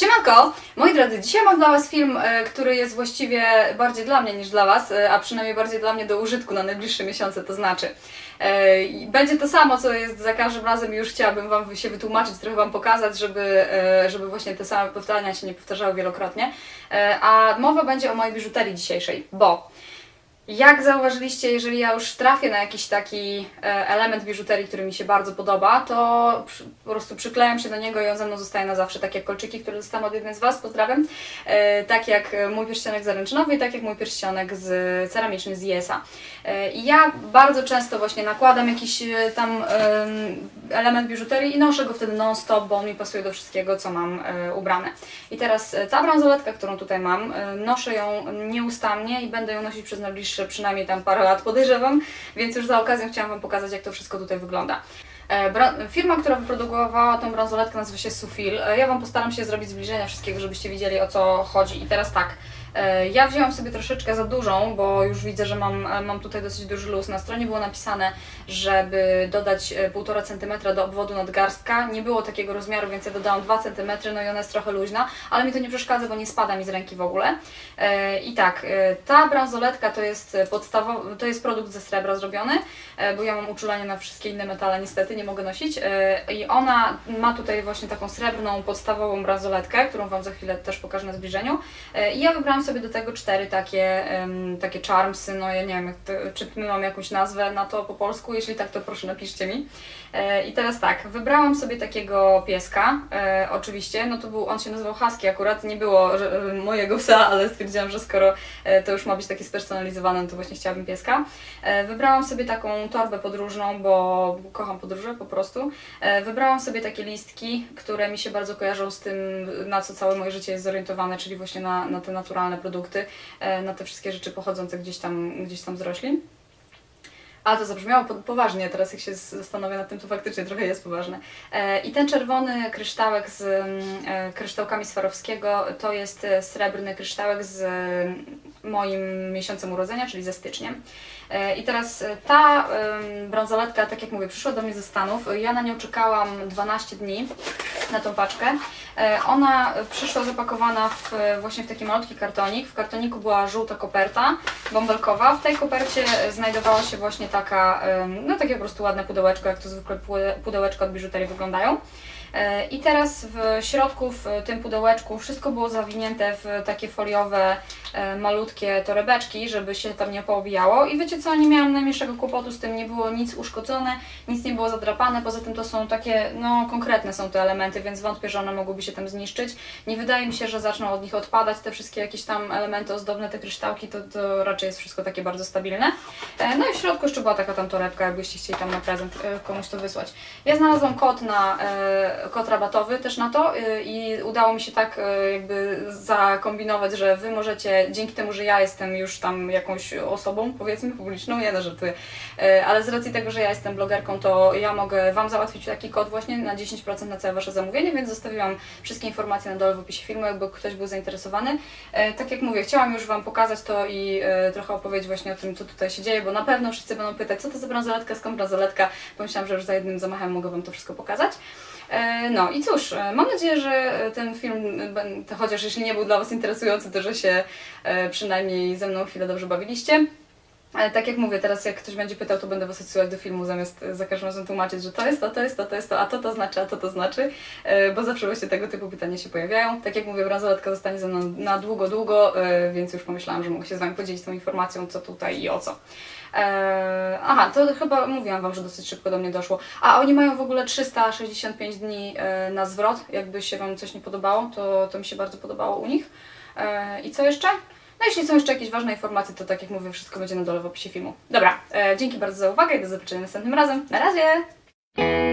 Siemanko! Moi drodzy, dzisiaj mam dla Was film, e, który jest właściwie bardziej dla mnie niż dla Was, e, a przynajmniej bardziej dla mnie do użytku na najbliższe miesiące, to znaczy. e, Będzie to samo, co jest za każdym razem już chciałabym Wam się wytłumaczyć, trochę Wam pokazać, żeby, żeby właśnie te same powtarzania się nie powtarzały wielokrotnie. A mowa będzie o mojej biżuterii dzisiejszej, bo jak zauważyliście, jeżeli ja już trafię na jakiś taki e, element biżuterii, który mi się bardzo podoba, to po prostu przyklejam się do niego i on ze mną zostaje na zawsze. Tak jak kolczyki, które dostałam od jednej z Was, pozdrawiam. E, tak jak mój pierścionek zaręczynowy i tak jak mój pierścionek z ceramiczny z Yesa. E, I ja bardzo często właśnie nakładam jakiś tam em, element biżuterii i noszę go wtedy non-stop, bo on mi pasuje do wszystkiego, co mam ubrane. I teraz ta bransoletka, którą tutaj mam, noszę ją nieustannie i będę ją nosić przez najbliższe przynajmniej tam parę lat, podejrzewam, więc już za okazją chciałam Wam pokazać, jak to wszystko tutaj wygląda. E, Firma, która wyprodukowała tą bransoletkę nazywa się Sufil. E, Ja Wam postaram się zrobić zbliżenia wszystkiego, żebyście widzieli o co chodzi. I teraz tak, e, ja wzięłam sobie troszeczkę za dużą, bo już widzę, że mam, mam tutaj dosyć duży luz. Na stronie było napisane, żeby dodać e, 1,5 cm do obwodu nadgarstka. Nie było takiego rozmiaru, więc ja dodałam 2 cm, no i ona jest trochę luźna, ale mi to nie przeszkadza, bo nie spada mi z ręki w ogóle. I tak, ta bransoletka to jest podstawowy, to jest produkt ze srebra zrobiony, bo ja mam uczulanie na wszystkie inne metale, niestety nie mogę nosić. E, I ona ma tutaj właśnie taką srebrną, podstawową bransoletkę, którą Wam za chwilę też pokażę na zbliżeniu. E, I ja wybrałam sobie do tego cztery takie, takie charmsy, no ja nie wiem, czy my mamy jakąś nazwę na to po polsku, jeśli tak, to proszę napiszcie mi. E, I teraz tak, wybrałam sobie takiego pieska, oczywiście, no to był, on się nazywał Husky akurat, nie było mojego psa, ale stwierdziłam, że skoro to już ma być takie spersonalizowane, no to właśnie chciałabym pieska. Wybrałam sobie taką torbę podróżną, bo kocham podróże po prostu. E, wybrałam sobie takie listki, które mi się bardzo kojarzą z tym, na co całe moje życie jest zorientowane, czyli właśnie na, na te naturalne produkty, e, na te wszystkie rzeczy pochodzące gdzieś tam, gdzieś tam z roślin. A to zabrzmiało po- poważnie, teraz jak się zastanowię nad tym, to faktycznie trochę jest poważne. E, I ten czerwony kryształek z mm, e, kryształkami Swarowskiego to jest e, srebrny kryształek z mm, moim miesiącem urodzenia, czyli ze styczniem. E, I teraz e, ta em, bransoletka, tak jak mówię, przyszła do mnie ze Stanów. Ja na nią czekałam 12 dni, na tą paczkę. E, Ona przyszła zapakowana w, właśnie w taki malutki kartonik. W kartoniku była żółta koperta bąbelkowa. W tej kopercie znajdowała się właśnie taka, no takie po prostu ładne pudełeczko, jak to zwykle pude- pudełeczko od biżuterii wyglądają. E, I teraz w środku, w tym pudełeczku, wszystko było zawinięte w takie foliowe, e, malutkie torebeczki, żeby się tam nie poobijało. I wiecie co, nie miałam najmniejszego kłopotu z tym, nie było nic uszkodzone, nic nie było zadrapane, poza tym to są takie, no konkretne są te elementy, więc wątpię, że one mogłyby się tam zniszczyć. Nie wydaje mi się, że zaczną od nich odpadać te wszystkie jakieś tam elementy ozdobne, te kryształki, to, to raczej jest wszystko takie bardzo stabilne. E, No i w środku jeszcze była taka tam torebka, jakbyście chcieli tam na prezent komuś to wysłać. Ja znalazłam kod na kod rabatowy też na to e, i udało mi się tak e, jakby zakombinować, że wy możecie, dzięki temu, że ja jestem już tam jakąś osobą, powiedzmy, publiczną, ja na żartuję, e, ale z racji tego, że ja jestem blogerką, to ja mogę wam załatwić taki kod właśnie na 10% na całe wasze zamówienie, więc zostawiłam wszystkie informacje na dole w opisie filmu, jakby ktoś był zainteresowany. E, Tak jak mówię, chciałam już wam pokazać to i e, trochę opowiedzieć właśnie o tym, co tutaj się dzieje, bo na pewno wszyscy będą pytać, co to za bransoletka, skąd bransoletka. Pomyślałam, że już za jednym zamachem mogę wam to wszystko pokazać. E, No i cóż, e, mam nadzieję, że ten film, e, ben- to chociaż jeśli nie był dla Was interesujący, to że się przynajmniej ze mną chwilę dobrze bawiliście. Ale tak jak mówię, teraz jak ktoś będzie pytał, to będę Was odsyłać do filmu, zamiast za każdym razem tłumaczyć, że to jest to, to jest to, to jest to, a to to znaczy, a to to znaczy, bo zawsze właśnie tego typu pytania się pojawiają. Tak jak mówię, bransoletka zostanie ze mną na długo, długo, więc już pomyślałam, że mogę się z Wami podzielić tą informacją, co tutaj i o co. Aha, to chyba mówiłam Wam, że dosyć szybko do mnie doszło. A oni mają w ogóle 365 dni e, na zwrot. Jakby się Wam coś nie podobało, to, to mi się bardzo podobało u nich. E, I co jeszcze? No jeśli są jeszcze jakieś ważne informacje, to tak jak mówię, wszystko będzie na dole w opisie filmu. Dobra, e, dzięki bardzo za uwagę i do zobaczenia następnym razem. Na razie!